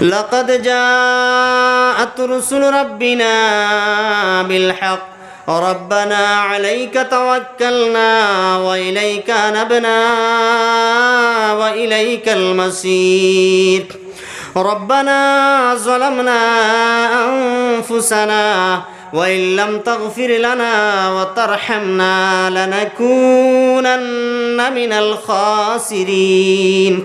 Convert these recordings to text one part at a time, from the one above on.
لقد جاءت رسل ربنا بالحق. ربنا عليك توكلنا وإليك نبنا وإليك المصير. ربنا ظلمنا أنفسنا وإن لم تغفر لنا وترحمنا لنكونن من الخاسرين.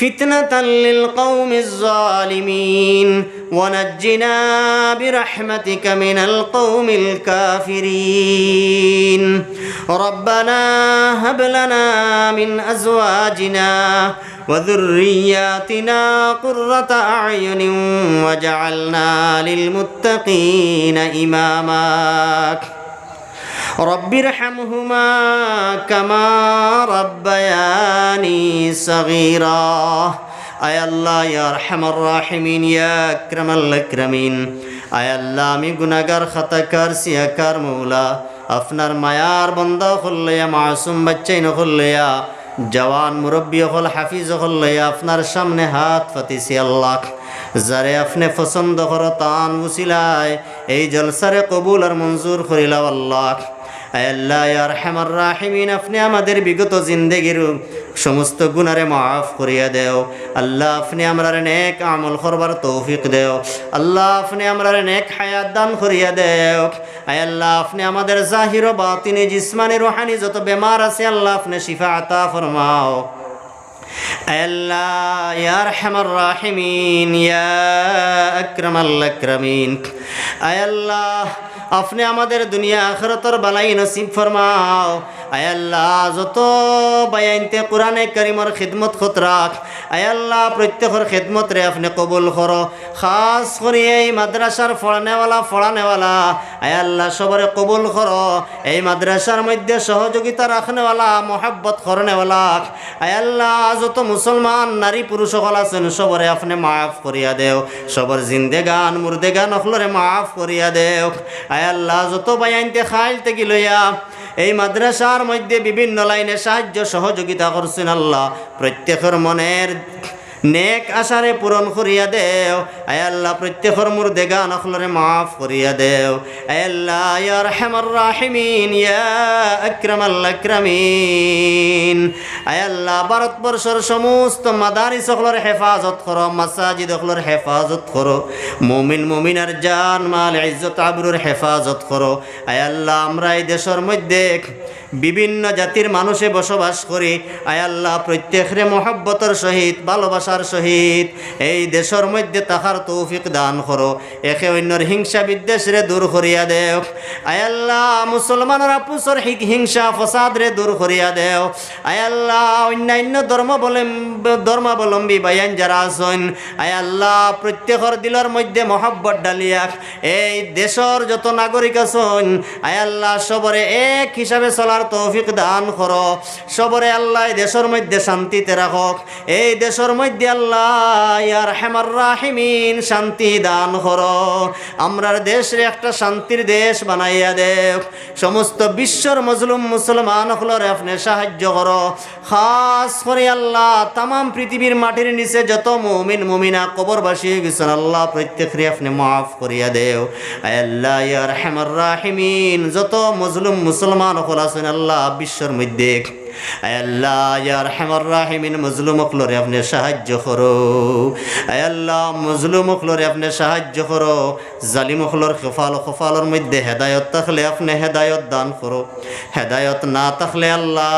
فتنة للقوم الظالمين. ونجنا برحمتك من القوم الكافرين. ربنا هب لنا من أزواجنا وذرياتنا قرة أعين وجعلنا للمتقين إماماً. রব্বির হামহুমা কামা রব্বায়ানি সগীরা। আয় আল্লাহ ইয়ার হামার রাহিমিন, ইয়া আক্রামাল আকরামিন। আয় আল্লাহ, আমি গুনাগার খাতাকার, সিয়াকার, মৌলা। আপনার মায়ার বন্দা হল্লয়া মাসুম বাচ্চাই নহল্লয়া জওয়ান মুরব্বী হল হাফিজ হল্লয়া আপনার সামনে হাত ফাতিসি আল্লাহ। যারে আপনি পছন্দ কর, তান উচিলায় এই জলসারে কবুল আর মঞ্জুর করিলাও আল্লাহ। রাহিমিন, আপনি আমাদের বিগত জিন্দেগির সমস্ত গুণারে মাফ করিয়া দেও। আল্লাহ, আপনি আমরা নেক আমল করবার তৌফিক দেও। আল্লাহ, আপনি আমরা নেক হায়াত দান করিয়া দেও। আয় আল্লাহ, আপনি আমাদের জাহির বাতিনি, জিসমানি, রোহানি, যত বেমার আছে, আল্লাহ, আপনি শিফা আতা ফরমাও। আল্লাহ, ইয়া রহমার রাহিমিন, ইয়া আকরামাল আকরামিন। আয় আল্লাহ আপনি আমাদের দুনিয়া আখরতর বালাই নসিব ফরমাও। আয়াল্লাহ যত বায়াইনতে কোরআনে করিমর খিদমত খত রাখ। আয়াল্লাহ প্রত্যেকর খিদমত রে আপনি কবুল করো। খাস করে এই মাদ্রাসার ফড়ানেওয়ালা ফড়ানেওয়ালা আয়াল্লাহ সবরে কবুল করো। এই মাদ্রাসার মধ্যে সহযোগিতা রাখনেওয়ালা, মোহাব্বত করনেওয়ালা। আয়াল্লাহ যত মুসলমান, নারী, পুরুষ সকল আছেন, সবরে আপনি মাফ করিয়া দেও। সবর জিন্দেগান, মুর্দেগান, অখলরে মাফ করিয়া দেও। আয়াল্লাহ যত বায়াইনতে খাইলতে গিলইয়া এই মাদ্রাসার মধ্যে বিভিন্ন লাইনে সাহায্য সহযোগিতা করছেন আল্লাহ। প্রত্যেকের মনের নেক আশারে পূরণ করিয়া দেও। আয় আল্লাহ, প্রত্যেকর মুর্দে গান অখলরে মাফ করিয়া দেও। আয় আল্লাহ, ইয়া রাহিমিন, ইয়া আয় আল্লাহ, ভারতবর্ষের সমস্ত মাদারিস অখলর হেফাজত করো, মাসাজিদ অখলর হেফাজত করো। মুমিন, মুমিনার জান, মাল, ইজ্জত, আবরুর হেফাজত করো। আয় আল্লাহ, আমরা এই দেশের মধ্যে বিভিন্ন জাতির মানুষে বসবাস করি। আয় আল্লাহ, প্রত্যেকরে মহব্বতর সহিত ভালোবাসার সহিত। এই দেশের মধ্যে তাহার তৌফিক দান করো। একে অন্যর হিংসা বিদ্বেষরে দূর করিয়া দেও। আয়াল্লাহ মুসলমানের আপুসর হিংসা ফসাদরে দূর করিয়া দেও। আয়াল্লাহ অন্যান্য ধর্মাবলম্বী ধর্মাবলম্বী বায়ান যারা আছেন, আয় আল্লাহ, প্রত্যেকর দিলের মধ্যে মহব্বত ডালিয়াক এই দেশের যত নাগরিক আছেন আয়াল্লাহ সবরে এক হিসাবে চলার তৌফিক দান করো। সবরে আল্লাহ দেশের মধ্যে শান্তিতে রাখক এই দেশের মধ্যে রাহিমিন, শান্তি দান করো। আমরার দেশে একটা শান্তির দেশ বানাইয়া দেব সমস্ত বিশ্বর মজলুম মুসলমান হলরে আপনি সাহায্য করো। খাস করে আল্লাহ তাম পৃথিবীর মাটির নিচে যত মুমিন, মুমিনা, কবরবাসী হয়ে গেছেন, আল্লাহ প্রত্যেকরে আপনি মাফ করিয়া দেও। আল্লাহ ইয়ার হেমার রাহিমিন, যত মজলুম মুসলমান হল আছেন, আল্লাহ বিশ্বর মধ্যে আল্লাহ ইয়ার হেমার রাহিমিন, মজলুম অকলরে আপনি সাহায্য করো। আল্লাহ, মজলুম অকলরে আপনি সাহায্য করো। জালিম অকলর খফাল মধ্যে হেদায়ত থাকলে আপনি হেদায়ত দান করো। হেদায়ত না থাকলে আল্লাহ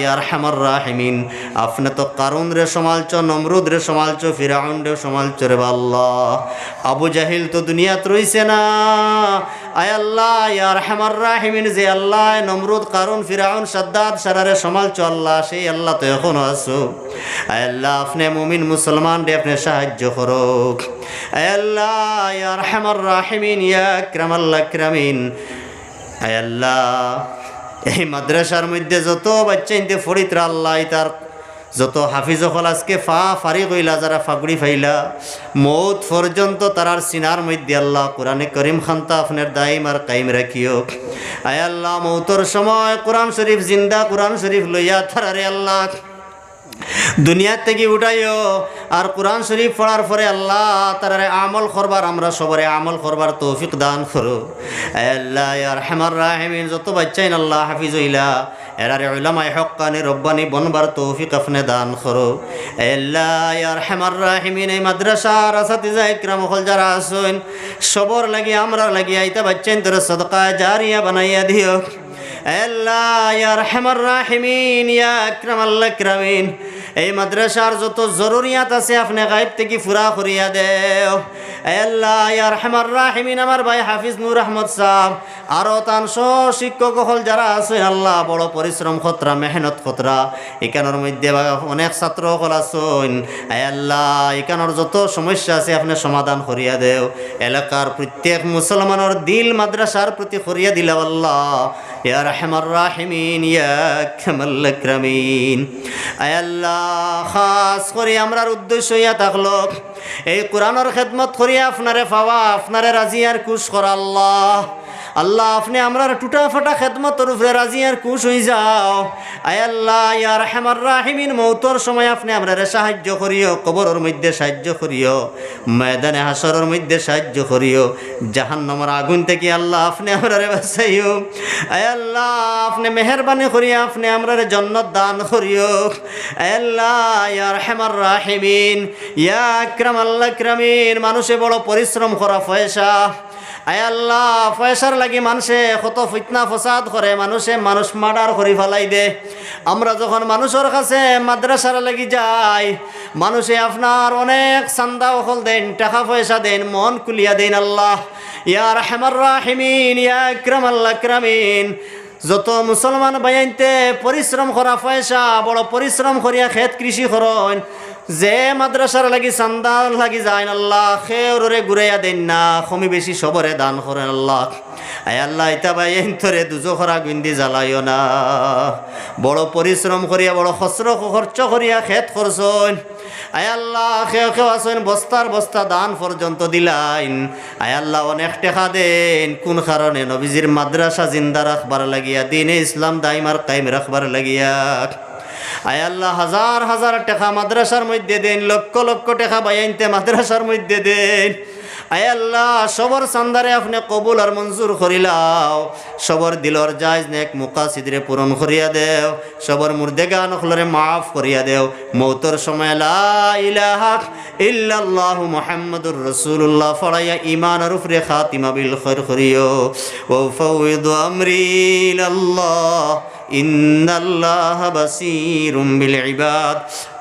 ইয়ার হেমার রাহিমিন, আপনি তো কারুন রে সমালচ নমরুদ রে সমালচ ফিরাউন রে সমালচ রে আল্লাহ। আবু জাহিল তো দুনিয়াত রইছে না। আল্লাহ ইয়ার যে আল্লাহ সেই আল্লাহ তো এখনও আছো। আপনি মুসলমান আপনি সাহায্য ইয়ার হেমার ইয়া আল্লাহ, এই মাদ্রাসার মধ্যে যত বাচ্চা ফরিত্রা আল্লাহ, তার যত হাফিজ আজকে ফা ফারি কইলা যারা ফাগুড়ি ফাইলা, মৌত পর্যন্ত তারার সিনার মধ্যে আল্লাহ কোরআনে করিম খান্তা আপনার দায়ীম আর কাইম রাখিও। আয় আল্লাহ, মৌতর সময় কোরআন শরীফ জিন্দা, কোরআন শরীফ লইয়া থারারে আল্লাহ। দুনিয়ার থেকে উঠাইও। আর কোরআন শরীফ পড়ার পরে আল্লাহ তারারে আমল করবার আমরা সবরে আমল করবার তৌফিক দান করো আল্লাহ ইয়ার হেমার রাহিমিন, যত বাচ্চাইন আল্লাহ হাফিজ হইলা এরারে উলামায় হক্কানি, রব্বানি বনবার তৌফিক আপনি দান করো আল্লাহ ইয়ার হেমার রাহিমিন, এই মাদ্রাসার আসাতিজা ইকরাম হল যারা আসুন সবর লাগি আমরা লাগি আইতা বাচ্চাইন তোর সদকা জারিয়া বানাইয়া দিও। আল্লাহ, ইয়া রহমান রাহিমিন, ইয়া আকরাম আল্লাহ আকরামিন। এই মাদ্রাসার যত জরুরিয়াত আছে, আপনি গাইব থেকে ফুরা করিয়া দেও। আল্লাহ, ইয়া রহমান রাহিমিন, আমার ভাই হাফিজ নূর আহমদ সাহ আরও তান শিক্ষক হল যারা আছে আল্লাহ, বড় পরিশ্রম খতরা, মেহনত খতরা। এখানোর মধ্যে অনেক ছাত্র হল আছেন। আল্লাহ, এখানোর যত সমস্যা আছে, আপনি সমাধান করিয়া দেও। এলাকার প্রত্যেক মুসলমানের দিল মাদ্রাসার প্রতি করিয়া দিলা আল্লাহ। ইয়া রহমান রাহিমিন, ইয়া কামাল আকরামিন। আয় আল্লাহ, খাস করে আমরার উদ্দেশ্য ইয়া থাকল এই কোরআনের খেদমত করিয়া আপনারে পাওয়া, আপনারে রাজি আর কুশ করা আল্লাহ। আল্লাহ, আপনি আমরা টুটা ফাটা খেদমতর উপরে রাজি আর কুশ হয়ে যাও। আয় আল্লাহ, ইয়া রহমান রাহিমিন, মৌতর সময় আপনি আমরা সাহায্য করিও, কবরের মধ্যে সাহায্য করিও, ময়দানে হাসরের মধ্যে সাহায্য করিও, জাহান্নামের আগুন থেকে আল্লাহ আপনি আমরা বাঁচাইও। আয় আল্লাহ, আপনি মেহরবানি করিয়া আপনি আমরা জন্নত দান করিও। আয় আল্লাহ, ইয়া রহমান রাহিমিন, ইয়া আকরাম আল্লাহ আকরামিন, মানুষে বড় পরিশ্রম করা পয়সা আয় আল্লাহ পয়সার লাগি মানুষে কত ফিতনা ফসাদ করে, মানুষে মানুষ মার্ডার করে ফেলাই দে। আমরা যখন মানুষের কাছে মাদ্রাসার লাগি যাই, মানুষে আপনার অনেক চান্দা অকল দেন, টাকা পয়সা দেন, মন কুলিয়া দেন আল্লাহ। ইয়া রহমার রাহিমিন, ইয়া ইকরাম আল্লাহ ইকরামিন। যত মুসলমান বাইনতে পরিশ্রম করা পয়সা, বড় পরিশ্রম করিয়া খেত কৃষি করেন যে মাদ্রাসার লাগি চান্দা লাগি যায় আল্লাহ খেউরে ঘুরাইয়া দেন না কমি বেশি সবরে দান করেন আল্লাহ। আয় আল্লাহ, ইতা ভাই তোরে দুজো খরা গুন্দি জ্বালাইও না। বড় পরিশ্রম করিয়া, বড় খসর খরচ করিয়া খেত করছন আয় আল্লাহ খেয়ে খেয়ে আসেন বস্তার বস্তা দান পর্যন্ত দিলাইন। আয় আল্লাহ, অনেক টেকা দেন। কোন কারণে? নবীজির মাদ্রাসা জিন্দা রাখবার লাগিয়া, দিনে ইসলাম দাইমার কায়েম রাখবার লাগিয়া। আয় আল্লাহ, হাজার হাজার টাকা মাদ্রাসার মধ্যে দেন, লক্ষ লক্ষ টাকা বাইনতে মাদ্রাসার মধ্যে দেন। আয় আল্লাহ, সবর সান্দারে আপনি কবুল আর মঞ্জুর করিলাও সবর দিলর জায়জ নেক মুকা মুকাসিদরে পূরণ করিয়া দেও। সবর মুর্দেগা নখলরে মাফ করিয়া দেও। মৌতর সময় লা ইলাহা ইল্লাল্লাহু মুহাম্মাদুর ফড়াইয়া ঈমানের উপরে খাতিমা বিল খৈর করিও। ও ফাউযু আমরি ইলাল্লাহ, ইন্নাল্লাহা বিল ইবাদ।